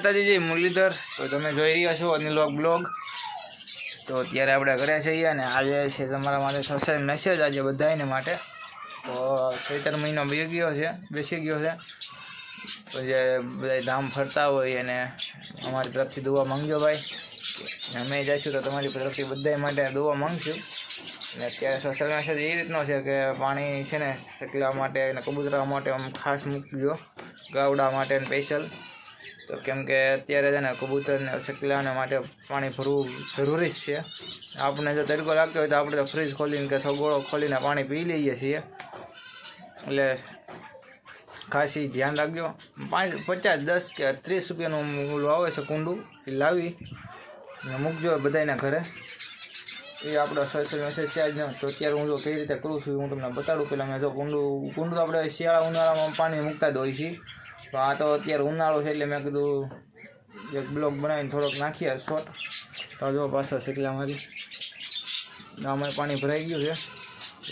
માતાજી જય મુરલીધર. તો તમે જોઈ રહ્યા છો અનિલોક બ્લોગ. તો અત્યારે આપણે ઘરે છીએ અને આજે છે તમારા માટે સોશિયલ મેસેજ આજે બધાને માટે. તો ચૈતર મહિનો બે ગયો છે, બેસી ગયો છે. તો જે બધા ધામ ફરતા હોય અને અમારી તરફથી દુવા માંગજો ભાઈ. અમે જઈશું તો તમારી તરફથી બધા માટે દુવા માંગશું. અને અત્યારે સોશિયલ મેસેજ એ રીતનો છે કે પાણી છે ને સકલા માટે અને કબૂતરા માટે આમ ખાસ મૂકજો. ગાવડા માટે સ્પેશિયલ તો કેમ કે અત્યારે છે ને કબૂતરને ચકલાને માટે પાણી ભરવું જરૂરી જ છે. આપણે જો તડકો લાગતો હોય તો આપણે તો ફ્રીજ ખોલીને કે સગોળો ખોલીને પાણી પી લઈએ છીએ. એટલે ખાસી ધ્યાન રાખજો. પાંચ, પચાસ, દસ કે ત્રીસ રૂપિયાનું ઓલું આવે છે કુંડું, એ લાવી મૂકજો બધાના ઘરે. એ આપણો સોશિયલ મેસેજ છે જ તો અત્યારે હું જો કેવી રીતે કરું છું હું તમને બતાડું. પહેલાં મેં જો કુંડું કુંડું આપણે શિયાળા ઉનાળામાં પાણી મૂકતા જ હોય છીએ. તો આ તો અત્યારે ઉનાળો છે એટલે મેં કીધું એક બ્લોક બનાવીને થોડોક નાખીએ શોર્ટ તો જો પાછા શેકલામાંથી આમાં પાણી ભરાઈ ગયું છે.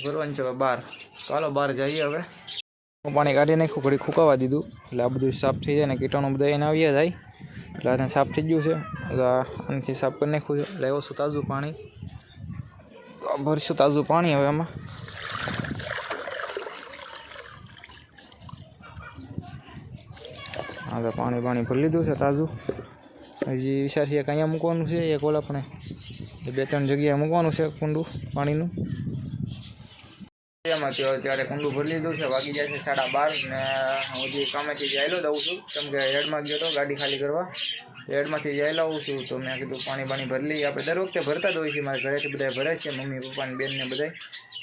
ભરવાનું છે બહાર ચાલો બહાર જઈએ હવે. હું પાણી કાઢી નાખ્યું ઘડી ફૂંકાવા દીધું. એટલે આ બધું સાફ થઈ જાય ને કીટાણુ બધા એને આવ્યા જાય. એટલે આને સાફ થઈ ગયું છે. આનાથી સાફ કરી નાખ્યું છે. એટલે એવું તાજું પાણી. ભરશું તાજું પાણી હવે આમાં. હા તો પાણી પાણી ભરી લીધું છે તાજું. હજી વિચાર છે કે અહીંયા મૂકવાનું છે, એક ઓલા પણ બે ત્રણ જગ્યાએ મૂકવાનું છે કુંડું પાણીનું. એમાં તો ત્યારે કુંડું ભરી લીધું છે વાગી જાય છે સાડા બાર ને હું હજી કામેથી જાયેલો દઉં છું. કેમ કે હેડમાં ગયો હતો ગાડી ખાલી કરવા. હેડમાંથી જાયેલો આવું છું. તો મેં કીધું પાણી પાણી ભરી લઈએ. આપણે દર વખતે ભરતા જ હોય છે મારા ઘરેથી બધા ભરે છે. મમ્મી, પપ્પાની, બેનને બેન ને બધા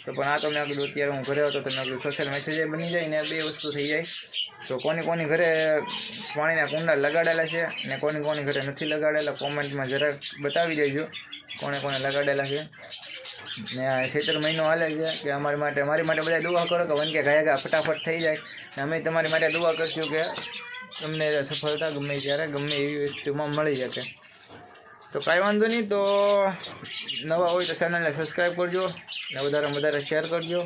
તો પણ આ તમે આગળ અત્યારે હું ઘરે હતો તમે આગળ સોશિયલ મેસેજ બની જાય ને બે વસ્તુ થઈ જાય. તો કોની કોની ઘરે પાણીના કુંડા લગાડેલા છે ને કોની કોની ઘરે નથી લગાડેલા, કોમેન્ટમાં જરાક બતાવી દેજો કોને કોને લગાડેલા છે. ને આ ચૈત્ર મહિનો હાલે છે કે અમારી માટે, મારી માટે બધા દુઆ કરો કે વનકે ગયા ગયા ફટાફટ થઈ જાય. ને અમે તમારી માટે દુઆ કરશું કે તમને સફળતા ગમે ત્યારે ગમે એવી વસ્તુમાં મળી શકે. તો કાંઈ વાંધો નહીં, તો નવા હોય તો ચેનલને સબસ્ક્રાઈબ કરજો ને વધારે વધારે શેર કરજો.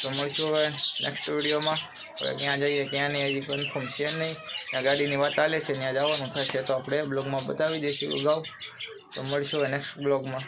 તો મળશું હવે નેક્સ્ટ વિડીયોમાં હવે ક્યાં જઈએ ક્યાં નહીં, હજી કન્ફર્મ છે નહીં. ત્યાં ગાડીની વાત ચાલે છે, ત્યાં જવાનું થશે તો આપણે બ્લોગમાં બતાવી દઈશું અગાઉ. તો મળશું હવે નેક્સ્ટ બ્લોગમાં